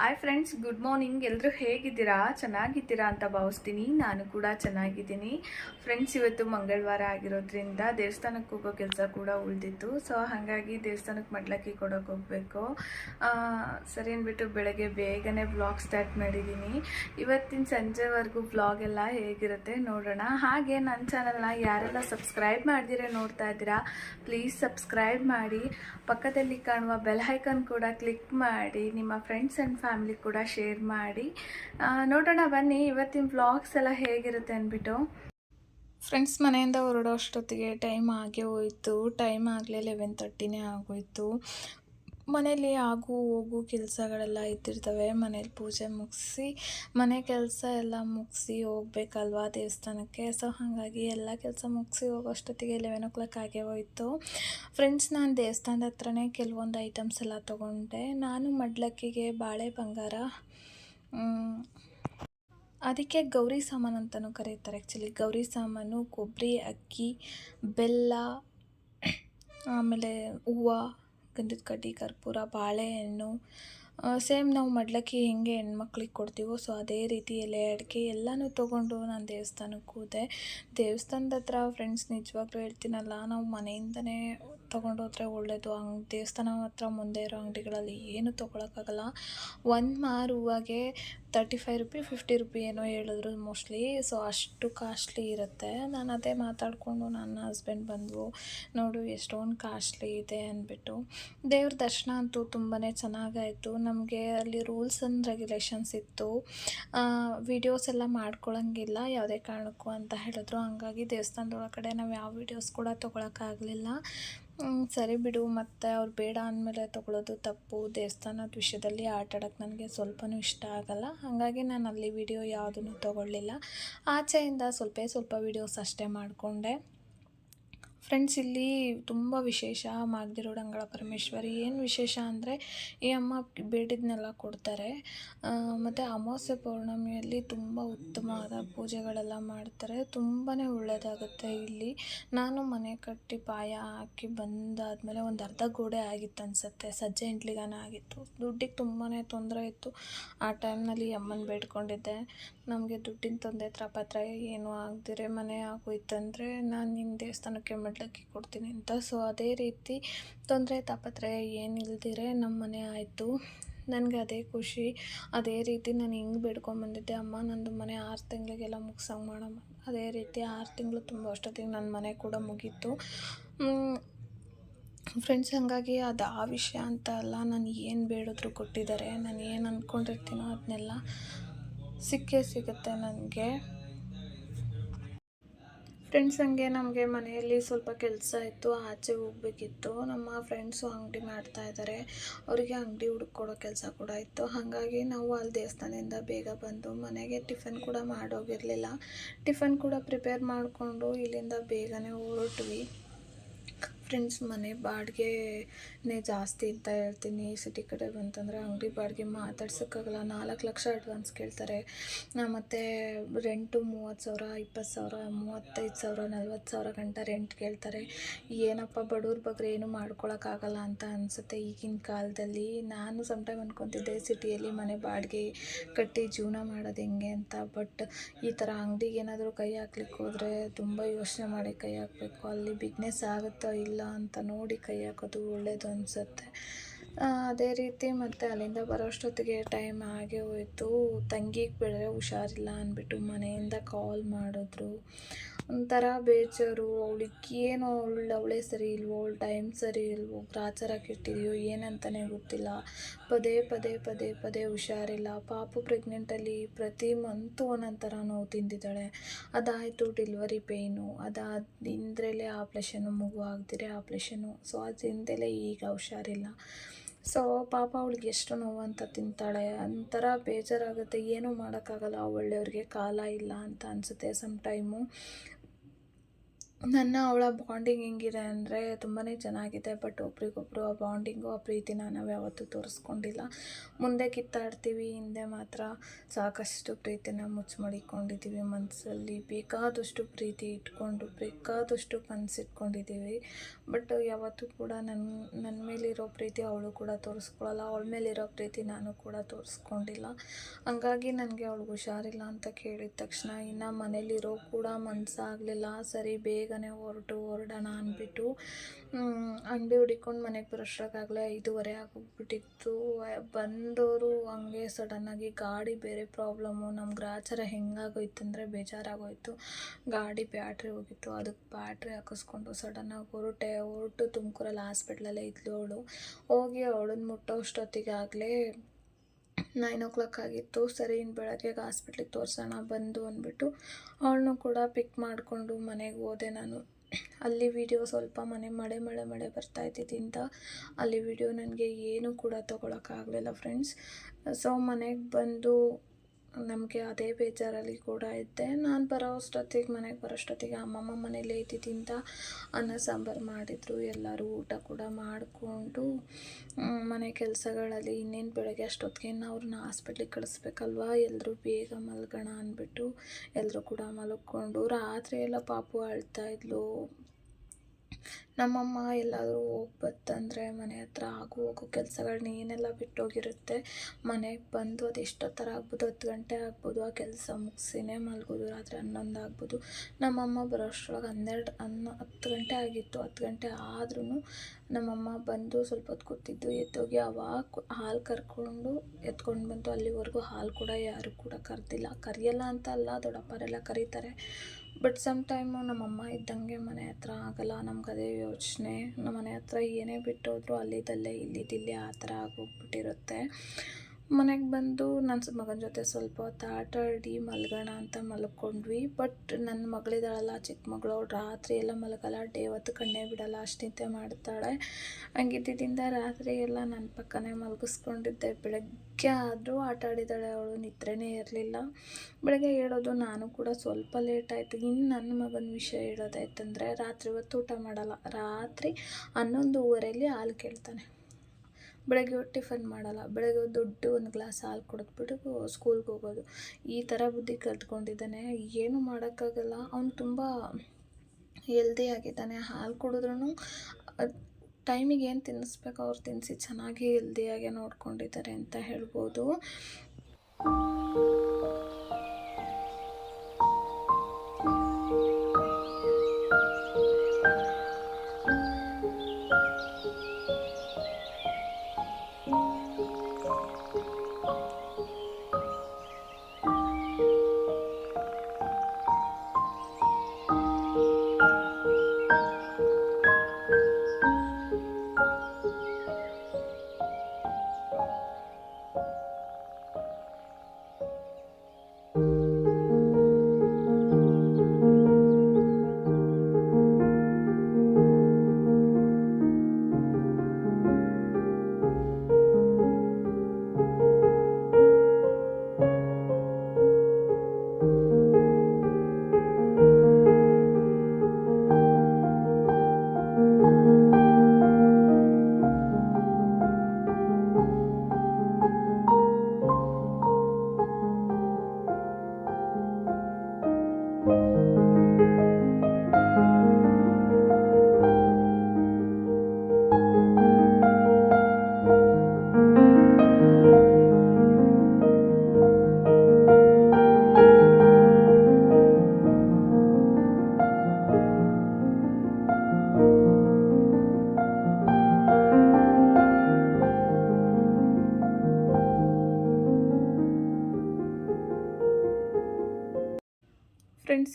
Hi friends good morning ಎಲ್ಲರೂ ಹೇಗಿದ್ದೀರಾ? ಚೆನ್ನಾಗಿದ್ದೀರಾ ಅಂತ ಭಾವಿಸ್ತೀನಿ. ನಾನು ಕೂಡ ಚೆನ್ನಾಗಿದ್ದೀನಿ. ಫ್ರೆಂಡ್ಸ್ ಇವತ್ತು ಮಂಗಳವಾರ ಆಗಿರೋದ್ರಿಂದ ದೇವಸ್ಥಾನಕ್ಕೆ ಹೋಗೋ ಕೆಲಸ ಕೂಡ ಉಳಿದಿತ್ತು. ಸೊ ಹಾಗಾಗಿ ದೇವಸ್ಥಾನಕ್ಕೆ ಮಡ್ಲಕ್ಕಿ ಕೊಡೋಕೆ ಹೋಗಬೇಕು. ಸರಿ ಅಂದ್ಬಿಟ್ಟು ಬೆಳಗ್ಗೆ ಬೇಗನೆ ಬ್ಲಾಗ್ ಸ್ಟಾರ್ಟ್ ಮಾಡಿದ್ದೀನಿ. ಇವತ್ತಿನ ಸಂಜೆವರೆಗೂ ಬ್ಲಾಗ್ ಎಲ್ಲ ಹೇಗಿರುತ್ತೆ ನೋಡೋಣ. ಹಾಗೆ ನನ್ನ ಚಾನಲ್ನ ಯಾರೆಲ್ಲ ಸಬ್ಸ್ಕ್ರೈಬ್ ಮಾಡಿದಿರ ನೋಡ್ತಾ ಇದ್ದೀರಾ ಪ್ಲೀಸ್ ಸಬ್ಸ್ಕ್ರೈಬ್ ಮಾಡಿ. ಪಕ್ಕದಲ್ಲಿ ಕಾಣುವ ಬೆಲ್ ಹೈಕನ್ ಕೂಡ ಕ್ಲಿಕ್ ಮಾಡಿ. ನಿಮ್ಮ ಫ್ರೆಂಡ್ಸ್ ಆ್ಯಂಡ್ ಫ್ಯಾಮಿಲಿ ಕೂಡ ಶೇರ್ ಮಾಡಿ. ನೋಡೋಣ ಬನ್ನಿ ಇವತ್ತಿನ ವ್ಲಾಗ್ಸ್ ಎಲ್ಲ ಹೇಗಿರುತ್ತೆ ಅಂದ್ಬಿಟ್ಟು ಫ್ರೆಂಡ್ಸ್ ಮನೆಯಿಂದ ಹೊರಡೋ ಅಷ್ಟೊತ್ತಿಗೆ ಟೈಮ್ ಆಗೇ ಹೋಯಿತು. ಟೈಮ್ ಆಗಲೇ ಲೆವೆನ್ ತರ್ಟಿನೇ ಆಗೋಯ್ತು. ಮನೇಲಿ ಆಗು ಹೋಗು ಕೆಲಸಗಳೆಲ್ಲ ಇದ್ದಿರ್ತವೆ ಮನೇಲಿ ಪೂಜೆ ಮುಗಿಸಿ, ಮನೆ ಕೆಲಸ ಎಲ್ಲ ಮುಗಿಸಿ ಹೋಗ್ಬೇಕಲ್ವಾ ದೇವಸ್ಥಾನಕ್ಕೆ. ಸೊ ಹಾಗಾಗಿ ಎಲ್ಲ ಕೆಲಸ ಮುಗಿಸಿ ಹೋಗೋ ಅಷ್ಟೊತ್ತಿಗೆ ಲೆವೆನ್ ಓ ಕ್ಲಾಕ್ ಆಗೇ ಹೋಯಿತು. ಫ್ರೆಂಡ್ಸ್ ನಾನು ದೇವಸ್ಥಾನದ ಹತ್ರನೇ ಕೆಲವೊಂದು ಐಟಮ್ಸ್ ಎಲ್ಲ ತೊಗೊಂಡೆ. ನಾನು ಮಡ್ಲಕ್ಕಿಗೆ ಬಾಳೆ ಬಂಗಾರ ಅದಕ್ಕೆ ಗೌರಿ ಸಾಮಾನು ಅಂತಲೂ ಕರೀತಾರೆ ಆ್ಯಕ್ಚುಲಿ ಗೌರಿ ಸಾಮಾನು, ಕೊಬ್ಬರಿ, ಅಕ್ಕಿ, ಬೆಲ್ಲ, ಆಮೇಲೆ ಹೂವು ಗಂಧದ ಕಡ್ಡಿ, ಕರ್ಪೂರ, ಬಾಳೆಹಣ್ಣು ಸೇಮ್ ನಾವು ಮಡ್ಲಕ್ಕಿ ಹೆಂಗೆ ಹೆಣ್ಮಕ್ಳಿಗೆ ಕೊಡ್ತೀವೋ ಸೊ ಅದೇ ರೀತಿ ಎಲೆ, ಅಡಿಕೆ ಎಲ್ಲನೂ ತೊಗೊಂಡು ನಾನು ದೇವಸ್ಥಾನಕ್ಕೆ ಹೋದೆ. ದೇವಸ್ಥಾನದ ಹತ್ರ ಫ್ರೆಂಡ್ಸ್ ನಿಜವಾಗ್ಲೂ ಹೇಳ್ತೀನಲ್ಲ, ನಾವು ಮನೆಯಿಂದನೇ ತೊಗೊಂಡೋದ್ರೆ ಒಳ್ಳೆಯದು ಅಂಗ್ ದೇವಸ್ಥಾನ ಹತ್ರ ಮುಂದೆ ಇರೋ ಅಂಗಡಿಗಳಲ್ಲಿ ಏನು ತೊಗೊಳಕ್ಕಾಗಲ್ಲ. ಒಂದು ಮಾರು ಹೂವಾಗೆ thirty five rupee fifty rupee ಏನೋ ಹೇಳಿದ್ರು ಮೋಸ್ಟ್ಲಿ ಸೊ ಅಷ್ಟು ಕಾಸ್ಟ್ಲಿ ಇರುತ್ತೆ. ನಾನು ಅದೇ ಮಾತಾಡಿಕೊಂಡು ನನ್ನ ಹಸ್ಬೆಂಡ್ ಬಂದವು. ನೋಡು, ಎಷ್ಟೊಂದು ಕಾಸ್ಟ್ಲಿ ಇದೆ ಅಂದ್ಬಿಟ್ಟು. ದೇವ್ರ ದರ್ಶನ ಅಂತೂ ತುಂಬಾ ಚೆನ್ನಾಗಾಯಿತು. ನಮಗೆ ಅಲ್ಲಿ ರೂಲ್ಸ್ ಆ್ಯಂಡ್ ರೆಗ್ಯುಲೇಷನ್ಸ್ ಇತ್ತು. ವಿಡಿಯೋಸ್ ಎಲ್ಲ ಮಾಡ್ಕೊಳ್ಳೋಂಗಿಲ್ಲ ಯಾವುದೇ ಕಾರಣಕ್ಕೂ ಅಂತ ಹೇಳಿದ್ರು. ಹಂಗಾಗಿ ದೇವಸ್ಥಾನದ ಒಳಗಡೆ ನಾವು ಯಾವ ವೀಡಿಯೋಸ್ ಕೂಡ ತೊಗೊಳಕ್ಕಾಗಲಿಲ್ಲ. ಸರಿ ಬಿಡು. ಮತ್ತು ಅವ್ರು ಬೇಡ ಅಂದಮೇಲೆ ತೊಗೊಳೋದು ತಪ್ಪು. ದೇವಸ್ಥಾನದ ವಿಷಯದಲ್ಲಿ ಆಟ ಆಡೋಕ್ಕೆ ನನಗೆ ಸ್ವಲ್ಪನೂ ಇಷ್ಟ ಆಗಲ್ಲ. ಹಾಗಾಗಿ ನಾನು ಅಲ್ಲಿ ವಿಡಿಯೋ ಯಾವುದನ್ನು ತೊಗೊಳ್ಳಿಲ್ಲ. ಆಚೆಯಿಂದ ಸ್ವಲ್ಪ ಸ್ವಲ್ಪ ವೀಡಿಯೋಸ್ ಅಷ್ಟೇ ಮಾಡಿಕೊಂಡೆ. ಫ್ರೆಂಡ್ಸ್ ಇಲ್ಲಿ ತುಂಬ ವಿಶೇಷ ಮಾಗದಿರೋಡು ಅಂಗಳ ಪರಮೇಶ್ವರಿ. ಏನು ವಿಶೇಷ ಅಂದರೆ, ಈ ಅಮ್ಮ ಬೇಡಿದ್ನೆಲ್ಲ ಕೊಡ್ತಾರೆ. ಮತ್ತು ಅಮಾವಾಸ್ಯೆ ಪೌರ್ಣಮಿಯಲ್ಲಿ ತುಂಬ ಉತ್ತಮವಾದ ಪೂಜೆಗಳೆಲ್ಲ ಮಾಡ್ತಾರೆ. ತುಂಬಾ ಒಳ್ಳೆಯದಾಗುತ್ತೆ ಇಲ್ಲಿ. ನಾನು ಮನೆ ಕಟ್ಟಿ ಪಾಯ ಹಾಕಿ ಬಂದಾದಮೇಲೆ ಒಂದು ಅರ್ಧ ಗೋಡೆ ಆಗಿತ್ತು ಅನಿಸುತ್ತೆ. ಸಜ್ಜೆ ಇಂಟ್ಲಿಗಾನ ಆಗಿತ್ತು. ದುಡ್ಡಿಗೆ ತುಂಬಾ ತೊಂದರೆ ಇತ್ತು. ಆ ಟೈಮ್ನಲ್ಲಿ ಅಮ್ಮನ ಬೇಡ್ಕೊಂಡಿದ್ದೆ. ನಮಗೆ ದುಡ್ಡಿನ ತೊಂದರೆ ತ್ರಪತ್ರ ಏನೂ ಆಗದಿರೆ, ಮನೆ ಆಗೋಯ್ತಂದರೆ ನಾನು ನಿನ್ನ ದೇವಸ್ಥಾನಕ್ಕೆ ಮಡ್ಲಕ್ಕಿ ಕೊಡ್ತೀನಿ ಅಂತ. ಸೊ ಅದೇ ರೀತಿ ತೊಂದರೆ ತಾಪತ್ರಯ ಏನಿಲ್ದಿರೆ ನಮ್ಮ ಮನೆ ಆಯಿತು. ನನಗೆ ಅದೇ ಖುಷಿ. ಅದೇ ರೀತಿ ನಾನು ಹಿಂಗೆ ಬೇಡ್ಕೊಂಡ್ಬಂದಿದ್ದೆ ಅಮ್ಮ ನಂದು ಮನೆ ಆರು ತಿಂಗಳಿಗೆಲ್ಲ ಮುಗ್ಸಂಗೆ ಮಾಡಮ್ಮ ಅದೇ ರೀತಿ ಆರು ತಿಂಗಳು ತುಂಬ ಅಷ್ಟೊತ್ತಿಗೆ ನನ್ನ ಮನೆ ಕೂಡ ಮುಗೀತು. ಫ್ರೆಂಡ್ಸ್ ಹಾಗಾಗಿ ಅದು ಆ ವಿಷಯ ಅಂತ ಅಲ್ಲ. ನಾನು ಏನು ಬೇಡಿದ್ರು ಕೊಟ್ಟಿದ್ದಾರೆ. ನಾನು ಏನು ಅಂದ್ಕೊಂಡಿರ್ತೀನೋ ಅದನ್ನೆಲ್ಲ ಸಿಕ್ಕೇ ಸಿಗುತ್ತೆ ನನಗೆ. ಫ್ರೆಂಡ್ಸ್ ಹಂಗೆ ನಮಗೆ ಮನೆಯಲ್ಲಿ ಸ್ವಲ್ಪ ಕೆಲಸ ಇತ್ತು, ಆಚೆ ಹೋಗಬೇಕಿತ್ತು. ನಮ್ಮ ಫ್ರೆಂಡ್ಸು ಅಂಗಡಿ ಮಾಡ್ತಾ ಇದ್ದಾರೆ ಅವರಿಗೆ ಅಂಗಡಿ ಹುಡುಕೊಡೋ ಕೆಲಸ ಕೂಡ ಇತ್ತು. ಹಾಗಾಗಿ ನಾವು ಅಲ್ಲಿ ದೇವಸ್ಥಾನದಿಂದ ಬೇಗ ಬಂದು ಮನೆಗೆ ಟಿಫನ್ ಕೂಡ ಮಾಡೋಗಿರಲಿಲ್ಲ. ಟಿಫನ್ ಕೂಡ ಪ್ರಿಪೇರ್ ಮಾಡಿಕೊಂಡು ಇಲ್ಲಿಂದ ಬೇಗನೆ ಹೊರಟ್ವಿ. ಫ್ರೆಂಡ್ಸ್ ಮನೆ ಬಾಡಿಗೆನೇ ಜಾಸ್ತಿ ಅಂತ ಹೇಳ್ತೀನಿ ಸಿಟಿ ಕಡೆ ಬಂತಂದರೆ ಅಂಗಡಿ ಬಾಡಿಗೆ ಮಾತಾಡ್ಸೋಕ್ಕಾಗಲ್ಲ. ನಾಲ್ಕು ಲಕ್ಷ ಅಡ್ವಾನ್ಸ್ ಕೇಳ್ತಾರೆ. ಮತ್ತು ರೆಂಟು ಮೂವತ್ತು ಸಾವಿರ, ಇಪ್ಪತ್ತು ಸಾವಿರ, ಮೂವತ್ತೈದು ಸಾವಿರ, ನಲ್ವತ್ತು ಸಾವಿರ ಗಂಟ ರೆಂಟ್ ಕೇಳ್ತಾರೆ. ಏನಪ್ಪ ಬಡವ್ರ ಬಗ್ಗೆ ಏನು ಮಾಡ್ಕೊಳಕ್ಕಾಗಲ್ಲ ಅಂತ ಅನಿಸುತ್ತೆ ಈಗಿನ ಕಾಲದಲ್ಲಿ. ನಾನು ಸಮಟೈಮ್ ಅಂದ್ಕೊತಿದ್ದೆ ಸಿಟಿಯಲ್ಲಿ ಮನೆ ಬಾಡಿಗೆ ಕಟ್ಟಿ ಜೀವನ ಮಾಡೋದು ಹೆಂಗೆ ಅಂತ. ಬಟ್ ಈ ಥರ ಅಂಗಡಿಗೆ ಏನಾದರೂ ಕೈ ಹಾಕ್ಲಿಕ್ಕೆ ಹೋದರೆ ತುಂಬ ಯೋಚನೆ ಮಾಡಿ ಕೈ ಹಾಕಬೇಕು. ಅಲ್ಲಿ ಬಿಗ್ನೆಸ್ ಆಗುತ್ತೋ ಇಲ್ಲ ಅಂತ ನೋಡಿ ಕೈ ಹಾಕೋದು ಒಳ್ಳೆಯದು ಅನಿಸುತ್ತೆ. ಅದೇ ರೀತಿ ಮತ್ತೆ ಅಲ್ಲಿಂದ ಬರೋಷ್ಟೊತ್ತಿಗೆ ಟೈಮ್ ಆಗೇ ಹೋಯಿತು. ತಂಗಿಗೆ ಬೆಳೆದ್ರೆ ಹುಷಾರಿಲ್ಲ ಅಂದ್ಬಿಟ್ಟು ಮನೆಯಿಂದ ಕಾಲ್ ಮಾಡಿದ್ರು. ಒಂಥರ ಬೇಜಾರು. ಅವಳಿಗೆ ಏನೋ ಅವಳು, ಅವಳೇ ಸರಿ ಇಲ್ವೋ? ಅವಳು ಟೈಮ್ ಸರಿ ಇಲ್ವೋ? ಗ್ರಾಚಾರ ಕೆಟ್ಟಿದೆಯೋ ಏನಂತಲೇ ಗೊತ್ತಿಲ್ಲ. ಪದೇ ಪದೇ ಪದೇ ಪದೇ ಹುಷಾರಿಲ್ಲ. ಪಾಪು ಪ್ರೆಗ್ನೆಂಟಲ್ಲಿ ಪ್ರತಿ ಮಂತು ಒಂದೊಂದು ಥರ ನೋವು ತಿಂದಿದ್ದಾಳೆ. ಅದಾಯಿತು ಡಿಲ್ವರಿ ಪೇಯ್ನು ಅದಾದಿಂದಲೇ ಆಪ್ರೇಷನ್ನು ಮಗು ಆಗದಿರೆ ಆಪ್ರೇಷನ್ನು ಸೊ ಅದರಿಂದಲೇ ಈಗ ಹುಷಾರಿಲ್ಲ. ಸೊ ಪಾಪ ಅವಳಿಗೆ ಎಷ್ಟು ನೋವು ಅಂತ ತಿಂತಾಳೆ. ಒಂಥರ ಬೇಜಾರಾಗುತ್ತೆ. ಏನೂ ಮಾಡೋಕ್ಕಾಗಲ್ಲ. ಒಳ್ಳೆಯವ್ರಿಗೆ ಕಾಲ ಇಲ್ಲ ಅಂತ ಅನಿಸುತ್ತೆ ಸಮ್ ಟೈಮು ನನ್ನ ಅವಳ ಬಾಂಡಿಂಗ್ ಹೆಂಗಿದೆ ಅಂದರೆ ತುಂಬಾ ಚೆನ್ನಾಗಿದೆ ಬಟ್ ಒಬ್ರಿಗೊಬ್ರು ಆ ಬಾಂಡಿಂಗು ಆ ಪ್ರೀತಿ ನಾವು ಯಾವತ್ತೂ ತೋರಿಸ್ಕೊಂಡಿಲ್ಲ. ಮುಂದೆ ಕಿತ್ತಾಡ್ತೀವಿ, ಹಿಂದೆ ಮಾತ್ರ ಸಾಕಷ್ಟು ಪ್ರೀತಿನ ಮುಚ್ಚಿ ಮಡಿಕೊಂಡಿದ್ದೀವಿ ಮನಸ್ಸಲ್ಲಿ ಬೇಕಾದಷ್ಟು ಪ್ರೀತಿ ಇಟ್ಕೊಂಡು, ಬೇಕಾದಷ್ಟು ಕನಸಿಟ್ಕೊಂಡಿದ್ದೀವಿ ಬಟ್ ಯಾವತ್ತೂ ಕೂಡ ನನ್ನ ನನ್ನ ಮೇಲಿರೋ ಪ್ರೀತಿ ಅವಳು ಕೂಡ ತೋರಿಸ್ಕೊಳ್ಳಲ್ಲ ಅವಳ ಮೇಲಿರೋ ಪ್ರೀತಿ ನಾನು ಕೂಡ ತೋರಿಸ್ಕೊಂಡಿಲ್ಲ. ಹಂಗಾಗಿ ನನಗೆ ಅವಳಿಗೆ ಹುಷಾರಿಲ್ಲ ಅಂತ ಕೇಳಿದ ತಕ್ಷಣ ಇನ್ನು ಮನೇಲಿರೋ ಕೂಡ ಮನಸ್ಸಾಗಲಿಲ್ಲ ಸರಿ ಬೇಗನೆ ಹೊರಟು, ಹೊರಡೋಣ ಅಂದ್ಬಿಟ್ಟು ಅಂಗಡಿ ಹುಡಿಕೊಂಡು ಮನೆಗೆ ಬರೋಷ್ಟ್ರಾಗಲೇ ಐದೂವರೆ ಆಗೋಗ್ಬಿಟ್ಟಿತ್ತು. ಬಂದವರು ಹಂಗೆ ಸಡನ್ನಾಗಿ ಗಾಡಿ ಬೇರೆ ಪ್ರಾಬ್ಲಮ್ಮು ನಮ್ಮ ಗ್ರಾಚಾರ ಹೆಂಗಾಗೋಯ್ತು ಅಂದರೆ ಬೇಜಾರಾಗೋಯ್ತು. ಗಾಡಿ ಬ್ಯಾಟ್ರಿ ಹೋಗಿತ್ತು ಅದಕ್ಕೆ ಬ್ಯಾಟ್ರಿ ಹಾಕಿಸ್ಕೊಂಡು ಸಡನ್ನಾಗಿ ಹೊರಟೆ. ಹೊರಟು ತುಮಕೂರಲ್ಲಿ ಹಾಸ್ಪಿಟ್ಲಲ್ಲೇ ಇದ್ಲು ಅವಳು. ಹೋಗಿ ಅವಳನ್ನ ಮುಟ್ಟೋ ಅಷ್ಟೊತ್ತಿಗೆ ಆಗಲೇ ನೈನ್ ಓ ಕ್ಲಾಕ್ ಆಗಿತ್ತು. ಸರಿ ಇನ್ನು ಬೆಳಗ್ಗೆಗೆ ಹಾಸ್ಪಿಟ್ಲಿಗೆ ತೋರಿಸೋಣ, ಬಂದು ಅಂದ್ಬಿಟ್ಟು ಅವಳನ್ನು ಕೂಡ ಪಿಕ್ ಮಾಡಿಕೊಂಡು ಮನೆಗೆ ಹೋದೆ ನಾನು. ಅಲ್ಲಿ ವಿಡಿಯೋ ಸ್ವಲ್ಪ ಮನೆ, ಮಳೆ ಮಳೆ ಮಳೆ ಬರ್ತಾ ಇದ್ದಿದ್ದಿಂದ ಅಲ್ಲಿ ವಿಡಿಯೋ ನನಗೆ ಏನೂ ಕೂಡ ತೊಗೊಳಕ್ಕಾಗಲಿಲ್ಲ ಫ್ರೆಂಡ್ಸ್ ಸೊ ಮನೆಗೆ ಬಂದು ನಮಗೆ ಅದೇ ಬೇಜಾರಲ್ಲಿ ಕೂಡ ಇದ್ದೆ. ನಾನು ಬರೋ ಅಷ್ಟೊತ್ತಿಗೆ, ಮನೆಗೆ ಬರೋಷ್ಟೊತ್ತಿಗೆ ಅಮ್ಮಮ್ಮ ಮನೇಲೇ ಇದ್ದಿದ್ದಿಂದ ಅನ್ನ ಸಾಂಬಾರು ಮಾಡಿದರು. ಎಲ್ಲರೂ ಊಟ ಕೂಡ ಮಾಡಿಕೊಂಡು ಮನೆ ಕೆಲಸಗಳಲ್ಲಿ ಇನ್ನೇನು ಬೆಳಗ್ಗೆ ಅಷ್ಟೊತ್ತಿಗೆ ಅವ್ರನ್ನ ಹಾಸ್ಪಿಟ್ಲಿಗೆ ಕಳಿಸ್ಬೇಕಲ್ವ? ಎಲ್ಲರೂ ಬೇಗ ಮಲ್ಗೋಣ ಅಂದ್ಬಿಟ್ಟು ಎಲ್ಲರೂ ಕೂಡ ಮಲ್ಕೊಂಡು ರಾತ್ರಿ ಎಲ್ಲ ಪಾಪು ಅಳ್ತಾ ಇದ್ಲು. ನಮ್ಮಮ್ಮ ಎಲ್ಲಾದರೂ ಹೋಗಿ ಬತ್ತಂದರೆ ಮನೆ ಹತ್ರ ಆಗು ಹೋಗು ಕೆಲಸಗಳನ್ನ ಏನೆಲ್ಲ ಬಿಟ್ಟೋಗಿರುತ್ತೆ? ಮನೆಗೆ ಬಂದು ಅದು ಎಷ್ಟೊತ್ತರ ಆಗ್ಬೋದು? ಹತ್ತು ಗಂಟೆ ಆಗ್ಬೋದು? ಆ ಕೆಲಸ ಮುಗಿಸಿನೇ ಮಲ್ಗೋದು, ರಾತ್ರಿ ಹನ್ನೊಂದು ಆಗ್ಬೋದು? ನಮ್ಮಮ್ಮ ಬರೋಷ್ಟ್ರೊಳಗೆ ಹನ್ನೆರಡು ಹನ್ನ ಹತ್ತು ಗಂಟೆ ಆಗಿತ್ತು. ಹತ್ತು ಗಂಟೆ ಆದ್ರೂ ನಮ್ಮಮ್ಮ ಬಂದು ಸ್ವಲ್ಪ ಹೊತ್ತು ಕೂತಿದ್ದು, ಎದ್ದೋಗಿ ಅವಾಗ ಹಾಲು ಕರ್ಕೊಂಡು ಎತ್ಕೊಂಡು ಬಂತು. ಅಲ್ಲಿವರೆಗೂ ಹಾಲು ಕೂಡ ಯಾರು ಕೂಡ ಕರೆದಿಲ್ಲ. ಕರೆಯಲ್ಲ ಅಂತ ಅಲ್ಲ, ದೊಡ್ಡಪ್ಪರೆಲ್ಲ ಕರೀತಾರೆ. ಬಟ್ ಸಮ್ ಟೈಮು ನಮ್ಮಮ್ಮ ಇದ್ದಂಗೆ ಮನೆ ಹತ್ರ ಆಗಲ್ಲ, ನಮ್ಗೆ ಅದೇ ಯೋಚನೆ. ನಮ್ಮ ಮನೆ ಹತ್ರ ಏನೇ ಬಿಟ್ಟೋದ್ರು ಅಲ್ಲಿದಲ್ಲೇ ಇಲ್ಲಿದಿಲ್ಲಿ ಆ ಥರ ಆಗೋಗ್ಬಿಟ್ಟಿರುತ್ತೆ. ಮನೆಗೆ ಬಂದು ನನ್ನ ಮಗನ ಜೊತೆ ಸ್ವಲ್ಪ ಹೊತ್ತು ಆಟ ಆಡಿ ಮಲ್ಗೋಣ ಅಂತ ಮಲ್ಕೊಂಡ್ವಿ. ಬಟ್ ನನ್ನ ಮಗಳಿದ್ದಾಳಲ್ಲ ಚಿಕ್ಕ ಮಗಳು ರಾತ್ರಿ ಎಲ್ಲ ಮಲಗಲ್ಲ. ಡೇ ಹೊತ್ತು ಕಣ್ಣೇ ಬಿಡಲ್ಲ, ಅಷ್ಟು ನಿದ್ದೆ ಮಾಡ್ತಾಳೆ. ಹಂಗಿದ್ದಿದ್ದಿಂದ ರಾತ್ರಿ ಎಲ್ಲ ನನ್ನ ಪಕ್ಕನೇ ಮಲಗಿಸ್ಕೊಂಡಿದ್ದೆ. ಬೆಳಗ್ಗೆ ಆದರೂ ಆಟ ಆಡಿದ್ದಾಳೆ ಅವಳು, ನಿದ್ರೆನೇ ಇರಲಿಲ್ಲ. ಬೆಳಗ್ಗೆ ಹೇಳೋದು ನಾನು ಕೂಡ ಸ್ವಲ್ಪ ಲೇಟ್ ಆಯಿತು. ಇನ್ನು ನನ್ನ ಮಗನ ವಿಷಯ ಹೇಳೋದಾಯ್ತಂದರೆ, ರಾತ್ರಿ ಹೊತ್ತು ಊಟ ಮಾಡಲ್ಲ. ರಾತ್ರಿ ಹನ್ನೊಂದುವರೆಯಲ್ಲಿ ಹಾಲು ಕೇಳ್ತಾನೆ. ಬೆಳಗ್ಗೆ ಟಿಫನ್ ಮಾಡಲ್ಲ. ಬೆಳಗ್ಗೆ ದೊಡ್ಡ ಒಂದು ಗ್ಲಾಸ್ ಹಾಲು ಕುಡಿದ್ಬಿಟ್ಟು ಸ್ಕೂಲ್ಗೆ ಹೋಗೋದು. ಈ ಥರ ಬುದ್ಧಿ ಕಲ್ತ್ಕೊಂಡಿದ್ದಾನೆ. ಏನೂ ಮಾಡೋಕ್ಕಾಗಲ್ಲ. ಅವ್ನು ತುಂಬ ಹೆಲ್ದಿ ಆಗಿದ್ದಾನೆ. ಹಾಲು ಕುಡಿದ್ರೂ ಟೈಮಿಗೆ ಏನು ತಿನ್ನಿಸ್ಬೇಕು ಅವ್ರು ತಿನ್ನಿಸಿ ಚೆನ್ನಾಗಿ ಹೆಲ್ದಿಯಾಗಿ ನೋಡ್ಕೊಂಡಿದ್ದಾರೆ ಅಂತ ಹೇಳ್ಬೋದು.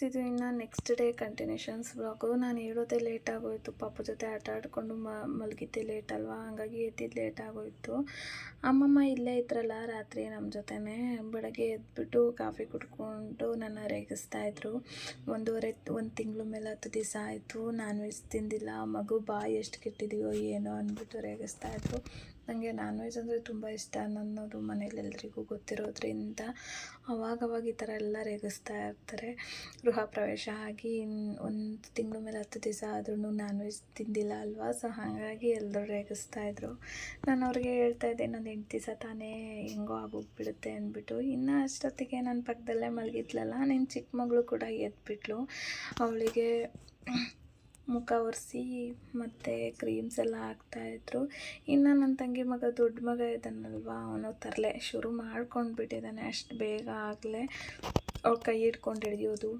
ಇದು ಇನ್ನು ನೆಕ್ಸ್ಟ್ ಡೇ ಕಂಟಿನ್ಯೂಷನ್ಸ್ ಬ್ಲಾಗು ನಾನು ಹೇಳೋದೇ ಲೇಟ್ ಆಗೋಯಿತು. ಪಾಪ ಜೊತೆ ಆಟ ಆಡಿಕೊಂಡು ಮಲಗಿದ್ದೆ ಲೇಟ್ ಅಲ್ವಾ? ಹಾಗಾಗಿ ಎದ್ದಿದ್ದು ಲೇಟ್ ಆಗೋಯಿತು. ಅಮ್ಮಮ್ಮ ಇಲ್ಲೇ ಇದ್ರಲ್ಲ ರಾತ್ರಿ ನಮ್ಮ ಜೊತೆನೇ. ಬೆಳಗ್ಗೆ ಎದ್ಬಿಟ್ಟು ಕಾಫಿ ಕುಡ್ಕೊಂಡು ನನ್ನ ರೇಗಿಸ್ತಾ ಇದ್ರು. ಒಂದೂವರೆ, ಒಂದು ತಿಂಗಳು ಮೇಲೆ ಹತ್ತು ದಿವಸ ಆಯಿತು. ನಾನ್ ವೆಜ್ ತಿಂದಿಲ್ಲ. ಮಗು ಬಾಯಿ ಎಷ್ಟು ಕೆಟ್ಟಿದೆಯೋ ಏನೋ ಅಂದ್ಬಿಟ್ಟು ರೇಗಿಸ್ತಾಯಿದ್ರು ನನಗೆ ನಾನ್ ವೆಜ್ ಅಂದರೆ ತುಂಬ ಇಷ್ಟ. ನನ್ನದು ಮನೇಲಿ ಎಲ್ರಿಗೂ ಗೊತ್ತಿರೋದ್ರಿಂದ ಅವಾಗವಾಗ ಈ ಥರ ಎಲ್ಲ ರೇಗಿಸ್ತಾ ಇರ್ತಾರೆ. ಗೃಹ ಪ್ರವೇಶ ಆಗಿ ಒಂದು ತಿಂಗಳ ಮೇಲೆ ಹತ್ತು ದಿವಸ ಆದ್ರೂ ನಾನ್ ವೆಜ್ ತಿಂದಿಲ್ಲ ಅಲ್ವಾ? ಸೊ ಹಾಗಾಗಿ ಎಲ್ಲರೂ ರೇಗಿಸ್ತಾ ಇದ್ರು. ನಾನು ಅವ್ರಿಗೆ ಹೇಳ್ತಾ ಇದ್ದೆ ನಾನು ಎಂಟು ದಿವಸ ತಾನೇ ಹೆಂಗೋ ಆಗೋಗ್ಬಿಡುತ್ತೆ ಅಂದ್ಬಿಟ್ಟು. ಇನ್ನು ಅಷ್ಟೊತ್ತಿಗೆ ನನ್ನ ಪಕ್ಕದಲ್ಲೇ ಮಲಗಿದ್ಲಲ್ಲ ನಿನ್ನ ಚಿಕ್ಕ ಮಗಳು ಕೂಡ ಎದ್ಬಿಟ್ಲು. ಅವಳಿಗೆ ಮುಖ ಒರೆಸಿ ಮತ್ತು ಕ್ರೀಮ್ಸ್ ಎಲ್ಲ ಹಾಕ್ತಾಯಿದ್ರು ಇನ್ನು ನನ್ನ ತಂಗಿ ಮಗ ದೊಡ್ಡ ಮಗ ಇದ್ದಾನಲ್ವ ಅವನು ತರಲೆ. ಶುರು ಮಾಡ್ಕೊಂಡು ಬಿಟ್ಟಿದ್ದಾನೆ ಅಷ್ಟು ಬೇಗ ಆಗಲೇ. ಅವ್ರ ಕೈ ಹಿಡ್ಕೊಂಡು ಹಿಡಿಯೋದು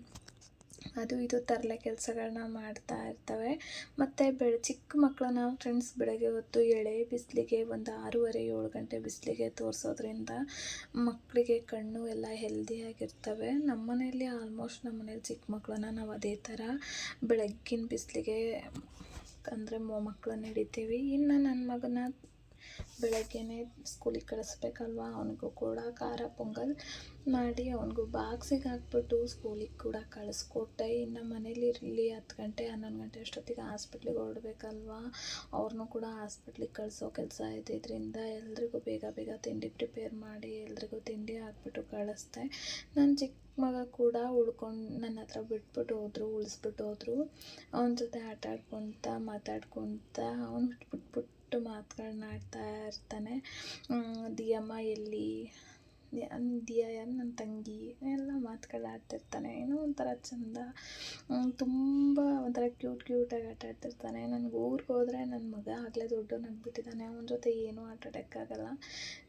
ಅದು ಇದು ತರಲೆ ಕೆಲಸಗಳನ್ನ ಮಾಡ್ತಾ ಇರ್ತವೆ. ಮತ್ತು ಬೆಳ, ಚಿಕ್ಕ ಮಕ್ಕಳನ್ನ ಫ್ರೆಂಡ್ಸ್ ಬೆಳಗ್ಗೆ ಹೊತ್ತು ಎಳೆ ಬಿಸಿಲಿಗೆ ಒಂದು ಆರೂವರೆ, ಏಳು ಗಂಟೆ ಬಿಸಿಲಿಗೆ ತೋರಿಸೋದ್ರಿಂದ ಮಕ್ಕಳಿಗೆ ಕಣ್ಣು ಎಲ್ಲ ಹೆಲ್ದಿಯಾಗಿರ್ತವೆ ನಮ್ಮ ಮನೆಯಲ್ಲಿ ಆಲ್ಮೋಸ್ಟ್ ನಮ್ಮ ಮನೇಲಿ ಚಿಕ್ಕ ಮಕ್ಕಳನ್ನ ನಾವು ಅದೇ ಥರ ಬೆಳಗ್ಗಿನ ಬಿಸಿಲಿಗೆ ಅಂದರೆ ಮೊಮ್ಮಕ್ಕಳನ್ನ ಹಿಡಿತೀವಿ. ಇನ್ನು ನನ್ನ ಮಗನ ಬೆಳಗ್ಗೆನೇ ಸ್ಕೂಲಿಗೆ ಕಳಿಸ್ಬೇಕಲ್ವಾ? ಅವನಿಗೂ ಕೂಡ ಖಾರ ಪೊಂಗಲ್ ಮಾಡಿ ಅವನಿಗೂ ಬಾಕ್ಸಿಗೆ ಹಾಕ್ಬಿಟ್ಟು ಸ್ಕೂಲಿಗೆ ಕೂಡ ಕಳಿಸ್ಕೊಟ್ಟೆ. ಇನ್ನು ಮನೇಲಿ ಇರಲಿ, ಹತ್ತು ಗಂಟೆ, ಹನ್ನೊಂದು ಗಂಟೆ ಅಷ್ಟೊತ್ತಿಗೆ ಹಾಸ್ಪಿಟ್ಲಿಗೆ ಹೊರಡ್ಬೇಕಲ್ವ? ಅವ್ರನ್ನೂ ಕೂಡ ಹಾಸ್ಪಿಟ್ಲಿಗೆ ಕಳಿಸೋ ಕೆಲಸ ಇದ್ದಿದ್ದರಿಂದ ಎಲ್ರಿಗೂ ಬೇಗ ಬೇಗ ತಿಂಡಿ ಪ್ರಿಪೇರ್ ಮಾಡಿ ಎಲ್ರಿಗೂ ತಿಂಡಿ ಹಾಕ್ಬಿಟ್ಟು ಕಳಿಸ್ದೆ. ನನ್ನ ಚಿಕ್ಕ ಮಗ ಕೂಡ ಉಳ್ಕೊಂಡು ನನ್ನ ಹತ್ರ ಬಿಟ್ಬಿಟ್ಟು ಹೋದ್ರು, ಉಳಿಸ್ಬಿಟ್ಟು ಹೋದ್ರು. ಅವನ ಜೊತೆ ಆಟ ಆಡ್ಕೊತ ಮಾತಾಡ್ಕೊತ ಅವ್ನು ಬಿಟ್ಬಿಟ್ಟು ಮಾತುಗಳನ್ನಾಡ್ತಾ ಇರ್ತಾನೆ. ದಿಯಮ್ಮ ಎಲ್ಲಿ ದಿ- ದಿಯಾ ಯಾರು ನನ್ನ ತಂಗಿ ಎಲ್ಲ ಮಾತುಗಳು ಆಡ್ತಿರ್ತಾನೆ. ಏನೋ ಒಂಥರ ಚಂದ. ತುಂಬ ಒಂಥರ ಕ್ಯೂಟ್ ಕ್ಯೂಟಾಗಿ ಆಟ ಆಡ್ತಿರ್ತಾನೆ. ನನಗೆ ಊರಿಗೆ ಹೋದರೆ ನನ್ನ ಮಗ ಆಗಲೇ ದೊಡ್ಡವನಾಗ್ಬಿಟ್ಟಿದ್ದಾನೆ ಅವನ ಜೊತೆ ಏನೂ ಆಟ ಆಡೋಕ್ಕಾಗಲ್ಲ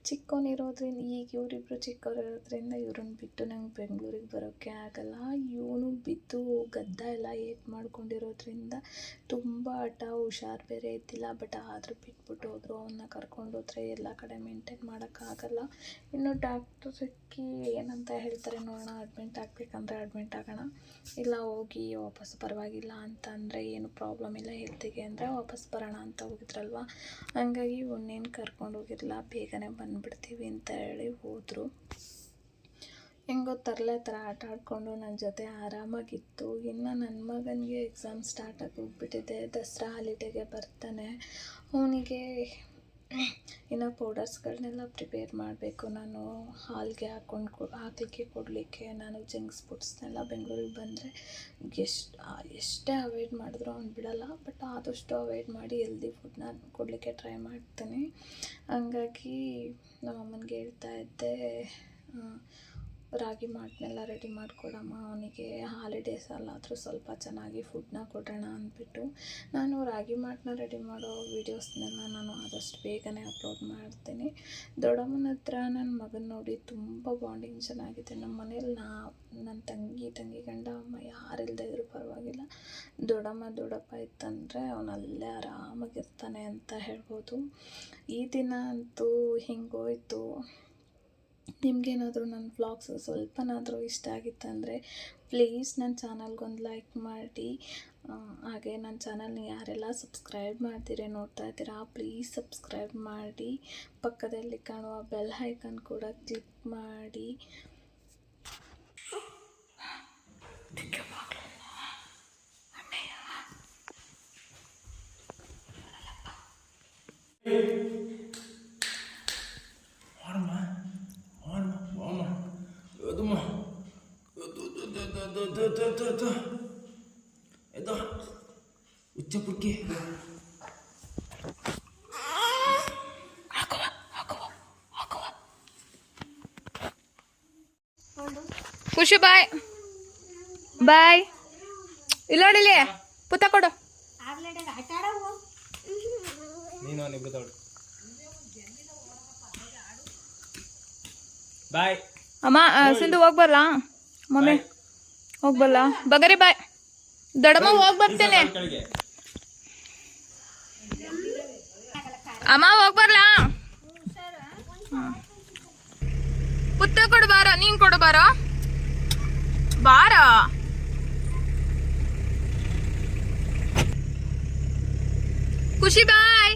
ಚಿಕ್ಕವನಿರೋದ್ರಿಂದ ಈಗ ಇವರಿಬ್ರು ಚಿಕ್ಕವ್ರು ಇರೋದ್ರಿಂದ ಇವ್ರನ್ನ ಬಿಟ್ಟು ನಂಗೆ ಬೆಂಗಳೂರಿಗೆ ಬರೋಕ್ಕೆ ಆಗಲ್ಲ. ಇವನು ಬಿದ್ದು ಗದ್ದ ಎಲ್ಲ ಏಟ್ ಮಾಡ್ಕೊಂಡಿರೋದ್ರಿಂದ ತುಂಬ ಆಟ ಹುಷಾರು ಬೇರೆ ಇದ್ದಿಲ್ಲ. ಬಟ್ ಆದರೂ ಬಿಟ್ಬಿಟ್ಟು ಹೋದರು. ಅವನ್ನ ಕರ್ಕೊಂಡು ಹೋದ್ರೆ ಎಲ್ಲ ಕಡೆ ಮೇಂಟೈನ್ ಮಾಡೋಕ್ಕಾಗಲ್ಲ ಇನ್ನು ಡಾಕ್ಟ್ರು ಸಿಕ್ಕಿ ಏನಂತ ಹೇಳ್ತಾರೆ ನೋಡೋಣ ಅಡ್ಮಿಂಟ್ ಆಗಬೇಕಂದ್ರೆ ಅಡ್ಮಿಂಟ್ ಆಗೋಣ. ಇಲ್ಲ ಹೋಗಿ ವಾಪಸ್ ಪರವಾಗಿಲ್ಲ ಅಂತ ಅಂದರೆ ಏನು ಪ್ರಾಬ್ಲಮ್ ಇಲ್ಲ ಹೆಲ್ತಿಗೆ ಅಂದರೆ ವಾಪಸ್ ಬರೋಣ ಅಂತ ಹೋಗಿದ್ರಲ್ವ? ಹಂಗಾಗಿ ಇವನ್ನೇನು ಕರ್ಕೊಂಡು ಹೋಗಿರಲಿಲ್ಲ ಬೇಗನೆ ಬಂದುಬಿಡ್ತೀವಿ ಅಂತ ಹೇಳಿ ಹೋದರು. ಹೆಂಗೋ ತರಲೆ ಥರ ಆಟ ಆಡಿಕೊಂಡು ನನ್ನ ಜೊತೆ ಆರಾಮಾಗಿತ್ತು. ಇನ್ನು ನನ್ನ ಮಗನಿಗೆ ಎಕ್ಸಾಮ್ ಸ್ಟಾರ್ಟ್ ಆಗಿ ಹೋಗ್ಬಿಟ್ಟಿದೆ, ದಸರಾ ಹಾಲಿಡೇಗೆ ಬರ್ತಾನೆ. ಅವನಿಗೆ ಇನ್ನು ಪೌಡರ್ಸ್ಗಳನ್ನೆಲ್ಲ ಪ್ರಿಪೇರ್ ಮಾಡಬೇಕು. ನಾನು ಹಾಲ್ಗೆ ಹಾಕ್ಕೊಂಡು ಕೊ, ಹಾಕಲಿಕ್ಕೆ ಕೊಡಲಿಕ್ಕೆ ನಾನು ಜಂಕ್ಸ್ ಫುಡ್ಸ್ನೆಲ್ಲ ಬೆಂಗಳೂರಿಗೆ ಬಂದರೆ ಎಷ್ಟು ಎಷ್ಟೇ ಅವಾಯ್ಡ್ ಮಾಡಿದ್ರು ಅವ್ನು ಬಿಡಲ್ಲ. ಬಟ್ ಆದಷ್ಟು ಅವಾಯ್ಡ್ ಮಾಡಿ ಹೆಲ್ದಿ ಫುಡ್ನ ಕೊಡಲಿಕ್ಕೆ ಟ್ರೈ ಮಾಡ್ತೀನಿ. ಹಂಗಾಗಿ ನಮ್ಮ ಅಮ್ಮನಿಗೆ ಹೇಳ್ತಾ ಇದ್ದೆ ರಾಗಿ ಮಾಲ್ಟ್ನೆಲ್ಲ ರೆಡಿ ಮಾಡಿಕೊಡಮ್ಮ, ಅವನಿಗೆ ಹಾಲಿಡೇಸ್ ಅಲ್ಲಾದರೂ ಸ್ವಲ್ಪ ಚೆನ್ನಾಗಿ ಫುಡ್ನ ಕೊಡೋಣ ಅಂದ್ಬಿಟ್ಟು ನಾನು ರಾಗಿ ಮಾಲ್ಟ್ನ ರೆಡಿ ಮಾಡೋ ವೀಡಿಯೋಸ್ನೆಲ್ಲ ನಾನು ಆದಷ್ಟು ಬೇಗನೆ ಅಪ್ಲೋಡ್ ಮಾಡ್ತೀನಿ. ದೊಡ್ಡಮ್ಮನ ಹತ್ರ ನನ್ನ ಮಗನ ನೋಡಿ ತುಂಬ ಬಾಂಡಿಂಗ್ ಚೆನ್ನಾಗಿದೆ. ನಮ್ಮ ಮನೇಲಿ ನಾ ನನ್ನ ತಂಗಿ ತಂಗಿ ಗಂಡ, ಅಮ್ಮ ಯಾರಿಲ್ಲದೆ ಇದ್ರೂ ಪರವಾಗಿಲ್ಲ. ದೊಡ್ಡಮ್ಮ ದೊಡ್ಡಪ್ಪ ಇತ್ತಂದರೆ ಅವನಲ್ಲೇ ಆರಾಮಾಗಿರ್ತಾನೆ ಅಂತ ಹೇಳ್ಬೋದು. ಈ ದಿನ ಅಂತೂ ಹಿಂಗೋಯ್ತು ನಿಮಗೇನಾದರೂ ನನ್ನ ವ್ಲಾಗ್ಸು ಸ್ವಲ್ಪನಾದರೂ ಇಷ್ಟ ಆಗಿತ್ತಂದರೆ ಪ್ಲೀಸ್ ನನ್ನ ಚಾನಲ್ಗೊಂದು ಲೈಕ್ ಮಾಡಿ ಹಾಗೆ ನನ್ನ ಚಾನಲ್ನ ಯಾರೆಲ್ಲ ಸಬ್ಸ್ಕ್ರೈಬ್ ಮಾಡ್ತೀರಿ ನೋಡ್ತಾ ಇದ್ದೀರಾ ಪ್ಲೀಸ್ ಸಬ್ಸ್ಕ್ರೈಬ್ ಮಾಡಿ ಪಕ್ಕದಲ್ಲಿ ಕಾಣುವ ಬೆಲ್ ಹೈಕನ್ ಕೂಡ ಕ್ಲಿಕ್ ಮಾಡಿ ಓಡಮ್ಮ ಎದ್ದು ಉಚ್ಚ ಪುಕ್ಕಿ ಖುಷಿ ಬಾಯ್. ಬಾಯ್. ಇಲ್ಲ ಇಲ್ಲೋಡಿಲಿ ಪುತ್ತ ಕೊಡು. ಬಾಯ್. ಅಮ್ಮ ಸಿಂಧು ಹೋಗ್ಬರ್ಲಾ? ಮಮ್ಮಿ. ಹೋಗ್ಬಲ್ಲ? ಬಗರಿ ಬಾಯ್. ದಡಮ ಹೋಗಿ ಬರ್ತೇನೆ. ಅಮ್ಮ ಹೋಗ್ಬರ್ಲ ಪುತ್ತ ಕೊಡಬಾರ ನೀನ್ ಕೊಡಬಾರ ಬಾರ? ಖುಷಿ ಬಾಯ್.